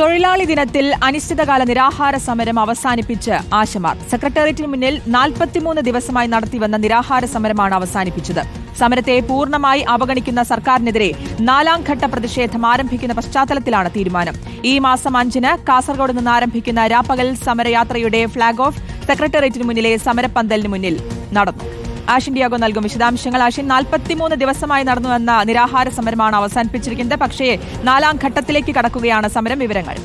തൊഴിലാളി ദിനത്തിൽ അനിശ്ചിതകാല നിരാഹാര സമരം അവസാനിപ്പിച്ച് ആശമാർ. സെക്രട്ടേറിയറ്റിന് മുന്നിൽ നാൽപ്പത്തിമൂന്ന് ദിവസമായി നടത്തിവന്ന നിരാഹാര സമരമാണ് അവസാനിപ്പിച്ചത്. സമരത്തെ പൂർണമായി അവഗണിക്കുന്ന സർക്കാരിനെതിരെ നാലാം ഘട്ട പ്രതിഷേധം ആരംഭിക്കുന്ന പശ്ചാത്തലത്തിലാണ് തീരുമാനം. ഈ മാസം അഞ്ചിന് കാസർഗോഡ് നിന്ന് ആരംഭിക്കുന്ന രാപ്പകൽ സമരയാത്രയുടെ ഫ്ളാഗ് ഓഫ് സെക്രട്ടേറിയറ്റിന് മുന്നിലെ സമരപ്പന്തലിന് മുന്നിൽ നടന്നു. ആഷിൻ ഡിയാഗോ നൽകും വിശദാംശങ്ങൾ. ആഷിൻ നാൽപ്പത്തിമൂന്ന് ദിവസമായി നടന്നുവെന്ന നിരാഹാര സമരമാണ് അവസാനിപ്പിച്ചിരിക്കുന്നത്. പക്ഷേ നാലാം ഘട്ടത്തിലേക്ക് കടക്കുകയാണ് സമരം. വിവരങ്ങൾ.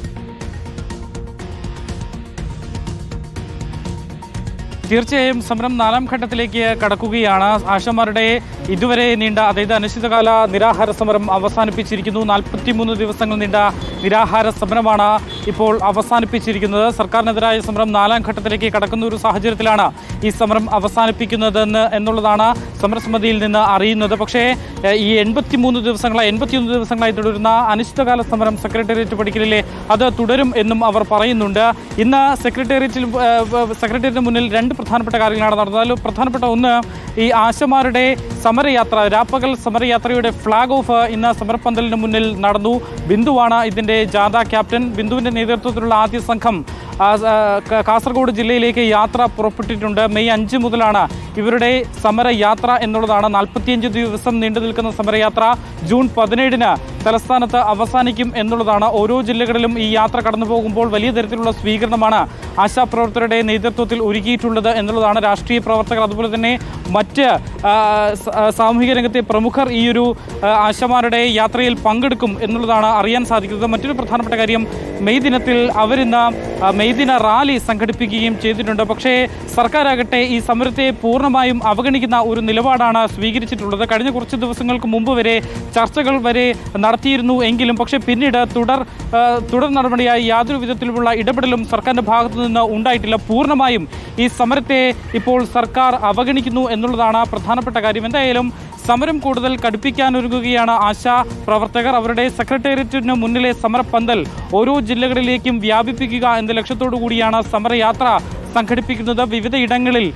തീർച്ചയായും സമരം നാലാം ഘട്ടത്തിലേക്ക് കടക്കുകയാണ്. ആശമാരുടെ ഇതുവരെ നീണ്ട അതായത് അനിശ്ചിതകാല നിരാഹാര സമരം അവസാനിപ്പിച്ചിരിക്കുന്നു. നാൽപ്പത്തിമൂന്ന് ദിവസങ്ങൾ നീണ്ട നിരാഹാര സമരമാണ് ഇപ്പോൾ അവസാനിപ്പിച്ചിരിക്കുന്നത്. സർക്കാരിനെതിരായ സമരം നാലാം ഘട്ടത്തിലേക്ക് കടക്കുന്ന ഒരു സാഹചര്യത്തിലാണ് ഈ സമരം അവസാനിപ്പിക്കുന്നതെന്ന് എന്നുള്ളതാണ് സമരസമിതിയിൽ നിന്ന് അറിയുന്നത്. പക്ഷേ ഈ എൺപത്തിമൂന്ന് ദിവസങ്ങളായി എൺപത്തിയൊന്ന് ദിവസങ്ങളായി തുടരുന്ന അനിശ്ചിതകാല സമരം സെക്രട്ടേറിയറ്റ് പടിക്കലിലെ അത് തുടരും എന്നും അവർ പറയുന്നുണ്ട്. ഇന്ന് സെക്രട്ടേറിയറ്റിൽ സെക്രട്ടേറിയറ്റിന് മുന്നിൽ രണ്ട് പ്രധാനപ്പെട്ട കാര്യങ്ങളാണ് നടന്നത്. പ്രധാനപ്പെട്ട ഒന്ന് ഈ ആശമാരുടെ സമരയാത്ര രാപ്പകൽ സമരയാത്രയുടെ ഫ്ളാഗ് ഓഫ് ഇന്ന് സമരപ്പന്തലിന് മുന്നിൽ നടന്നു. ബിന്ദുവാണ് ഇതിന്റെ ജാഥ ക്യാപ്റ്റൻ. ബിന്ദുവിന്റെ നേതൃത്വത്തിലുള്ള ആദ്യ സംഘം കാസർഗോഡ് ജില്ലയിലേക്ക് യാത്ര പുറപ്പെട്ടിട്ടുണ്ട്. മെയ് അഞ്ച് മുതലാണ് ഇവരുടെ സമരയാത്ര എന്നുള്ളതാണ്. നാൽപ്പത്തിയഞ്ച് ദിവസം നീണ്ടു നിൽക്കുന്ന സമരയാത്ര. ജൂൺ പതിനേഴിന് തലസ്ഥാനത്ത് അവസാനിക്കും എന്നുള്ളതാണ്. ഓരോ ജില്ലകളിലും ഈ യാത്ര കടന്നു പോകുമ്പോൾ വലിയ തരത്തിലുള്ള സ്വീകരണമാണ് ആശാപ്രവർത്തകരുടെ നേതൃത്വത്തിൽ ഒരുക്കിയിട്ടുള്ളത് എന്നുള്ളതാണ് രാഷ്ട്രീയ പ്രവർത്തകർ. അതുപോലെ തന്നെ മറ്റ് സാമൂഹിക രംഗത്തെ പ്രമുഖർ ഈ ഒരു ആശമാരുടെ യാത്രയിൽ പങ്കെടുക്കും എന്നുള്ളതാണ് അറിയാൻ സാധിക്കുന്നത്. മറ്റൊരു പ്രധാനപ്പെട്ട കാര്യം മെയ് ദിനത്തിൽ അവരിന്ന് മെയ് ദിന റാലി സംഘടിപ്പിക്കുകയും ചെയ്തിട്ടുണ്ട്. പക്ഷേ സർക്കാരാകട്ടെ ഈ സമരത്തെ പൂർണമായും അവഗണിക്കുന്ന ഒരു നിലപാടാണ് സ്വീകരിച്ചിട്ടുള്ളത്. കഴിഞ്ഞ കുറച്ച് ദിവസങ്ങൾക്ക് മുമ്പ് വരെ ചർച്ചകൾ വരെ നടത്തിയിരുന്നു എങ്കിലും പക്ഷേ പിന്നീട് തുടർ തുടർ നടപടിയായി യാതൊരു വിധത്തിലുമുള്ള ഇടപെടലും സർക്കാരിന്റെ ഭാഗത്തു നിന്ന് ഉണ്ടായിട്ടില്ല. പൂർണമായും ഈ സമരത്തെ ഇപ്പോൾ സർക്കാർ അവഗണിക്കുന്നു എന്നുള്ളതാണ് പ്രധാനപ്പെട്ട കാര്യം. എന്തായാലും സമരം കൂടുതൽ കടുപ്പിക്കാനൊരുങ്ങുകയാണ് ആശാ പ്രവർത്തകർ. അവരുടെ സെക്രട്ടേറിയറ്റിന് മുന്നിലെ സമരപ്പന്തൽ ഓരോ ജില്ലകളിലേക്കും വ്യാപിപ്പിക്കുക എന്ന ലക്ഷ്യത്തോടു കൂടിയാണ് സമരയാത്ര സംഘടിപ്പിക്കുന്നത് വിവിധ ഇടങ്ങളിൽ.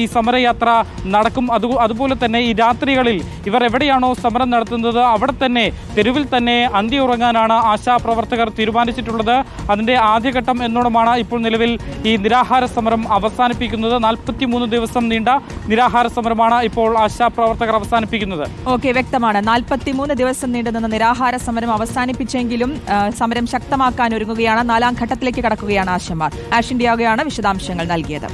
ഈ സമരയാത്ര നടക്കും. അത് അതുപോലെ തന്നെ ഈ രാത്രികളിൽ ഇവർ എവിടെയാണോ സമരം നടത്തുന്നത് അവിടെ തന്നെ തെരുവിൽ തന്നെ അന്തി ഉറങ്ങാനാണ് ആശാപ്രവർത്തകർ തീരുമാനിച്ചിട്ടുള്ളത്. അതിന്റെ ആദ്യഘട്ടം എന്നോണമാണ് ഇപ്പോൾ നിലവിൽ ഈ നിരാഹാര സമരം അവസാനിപ്പിക്കുന്നത്. നാൽപ്പത്തിമൂന്ന് ദിവസം നീണ്ട നിരാഹാര സമരമാണ് ഇപ്പോൾ ആശാപ്രവർത്തകർ അവസാനിപ്പിക്കുന്നത്. ഓക്കെ വ്യക്തമാണ്. നാൽപ്പത്തിമൂന്ന് ദിവസം നീണ്ടുനിന്ന നിരാഹാര സമരം അവസാനിപ്പിച്ചെങ്കിലും സമരം ശക്തമാക്കാൻ ഒരുങ്ങുകയാണ്. നാലാം ഘട്ടത്തിലേക്ക് കടക്കുകയാണ് ആശമാർ ആഷിൻ ഡിയാഗോയാണ് വിശദാംശങ്ങൾ നൽകിയത്